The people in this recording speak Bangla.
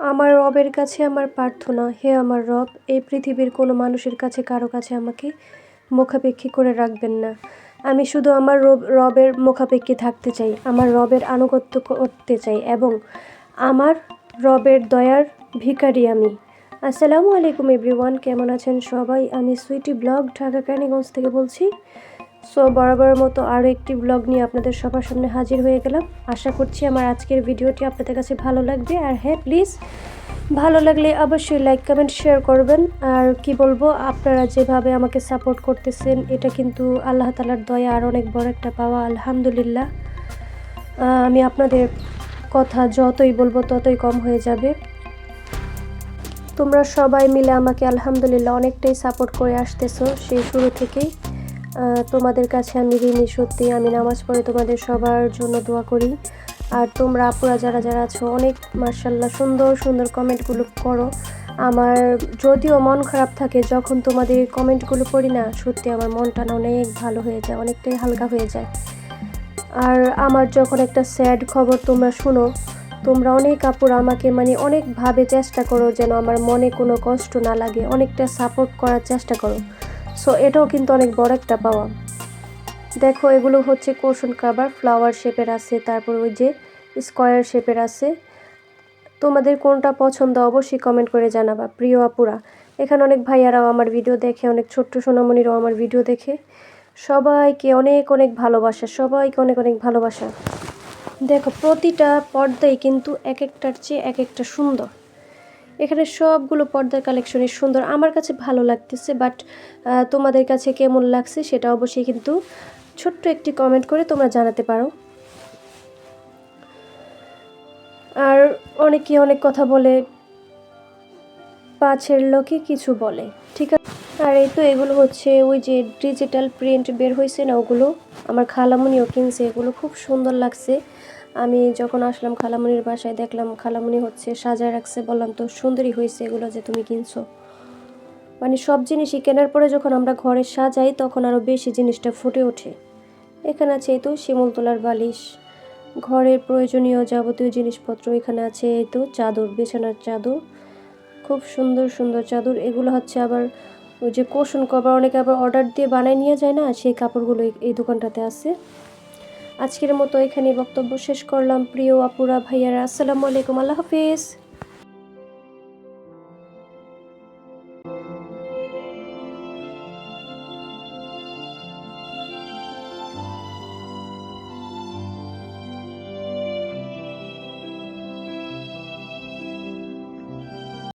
আমার রবের কাছে আমার প্রার্থনা। হে আমার রব, এই পৃথিবীর কোনো মানুষের কাছে, কারও কাছে আমাকে মুখাপেক্ষী করে রাখবেন না। আমি শুধু আমার রব রবের মুখাপেক্ষী থাকতে চাই, আমার রবের আনুগত্য করতে চাই এবং আমার রবের দয়ার ভিখারি আমি। আসসালামু আলাইকুম এভরিওয়ান, কেমন আছেন সবাই? আমি সুইটি ব্লগ ঢাকা ক্যানিগঞ্জ থেকে বলছি সো বরাবরের মতো আরও একটি ব্লগ নিয়ে আপনাদের সবার সামনে হাজির হয়ে গেলাম। আশা করছি আমার আজকের ভিডিওটি আপনাদের কাছে ভালো লাগবে। আর হ্যাঁ প্লিজ ভালো লাগলে অবশ্যই লাইক কমেন্ট শেয়ার করবেন। আর কি বলব, আপনারা যেভাবে আমাকে সাপোর্ট করতেছেন, এটা কিন্তু আল্লাহ তালার দয়া আর অনেক বড় একটা পাওয়া, আলহামদুলিল্লাহ। আমি আপনাদের কথা যতই বলব, ততই কম হয়ে যাবে। তোমরা সবাই মিলে আমাকে আলহামদুলিল্লাহ অনেকটাই সাপোর্ট করে আসতেছো সেই শুরু থেকেই। তোমাদের কাছে আমি ঋণী, সত্যি আমি নামাজ পড়ে তোমাদের সবার জন্য দোয়া করি। আর তোমরা আপুরা যারা যারা আছো, অনেক মার্শাল্লাহ সুন্দর সুন্দর কমেন্টগুলো করো। আমার যদিও মন খারাপ থাকে, যখন তোমাদের কমেন্টগুলো পড়ি না, সত্যি আমার মনটা না অনেক ভালো হয়ে যায়, অনেকটাই হালকা হয়ে যায়। আর আমার যখন একটা স্যাড খবর তোমরা শুনো, তোমরা অনেক আপুরা আমাকে মানে অনেকভাবে চেষ্টা করো যেন আমার মনে কোনো কষ্ট না লাগে, অনেকটা সাপোর্ট করার চেষ্টা করো। সো এটাও কিন্তু অনেক বড় একটা পাওয়া। দেখো, এগুলো হচ্ছে কোশন কাবার, ফ্লাওয়ার শেপের আছে, তারপর ওই যে স্কোয়ার শেপের আছে। তোমাদের কোনটা পছন্দ অবশ্যই কমেন্ট করে জানাবা, প্রিয় আপুরা। এখানে অনেক ভাইয়ারাও আমার ভিডিও দেখে, অনেক ছোট্ট সোনামণিরাও আমার ভিডিও দেখে। সবাইকে অনেক অনেক ভালোবাসা, সবাইকে অনেক অনেক ভালোবাসা। দেখো, প্রতিটা পর্দাই কিন্তু এক একটার চেয়ে এক একটা সুন্দর। এখানে সবগুলো পর্দার কালেকশনই সুন্দর। আমার কাছে ভালো লাগতেছে বাট তোমাদের কাছে কেমন লাগছে সেটা অবশ্যই কিন্তু ছোট্ট একটি কমেন্ট করে তোমরা জানাতে পারো। আর অনেকে অনেক কথা বলে, পাঁচের লোকে কিছু বলে, ঠিক আছে আর এই তো এগুলো হচ্ছে ওই যে ডিজিটাল প্রিন্ট বের হয়েছে না ওগুলো? আমার খালামুনিও কিনছে, এগুলো খুব সুন্দর লাগছে। আমি যখন আসলাম খালামুনির বাসায়, দেখলাম খালামুনি হচ্ছে সাজায় রাখছে, বললাম, তো সুন্দরই হয়েছে এগুলো যে তুমি কিনছো। মানে সব জিনিসই কেনার পরে যখন আমরা ঘরে সাজাই, তখন আরও বেশি জিনিসটা ফুটে ওঠে। এখানে আছে এই তো শিমুল তোলার বালিশ, ঘরের প্রয়োজনীয় যাবতীয় জিনিসপত্র এখানে আছে এই তো চাদর, বিছানার চাদর, খুব সুন্দর সুন্দর চাদর। এগুলো হচ্ছে আবার ওই যে কোশন কভার অনেকে আবার অর্ডার দিয়ে বানায় নিয়ে যায় না? সেই কাপড়গুলো এই- দোকানটাতে আছে। আজকের মতো এখানে বক্তব্য শেষ করলাম। প্রিয় আপুরা, ভাইয়ারা, আসসালামু আলাইকুম। আল্লাহ হাফিজ।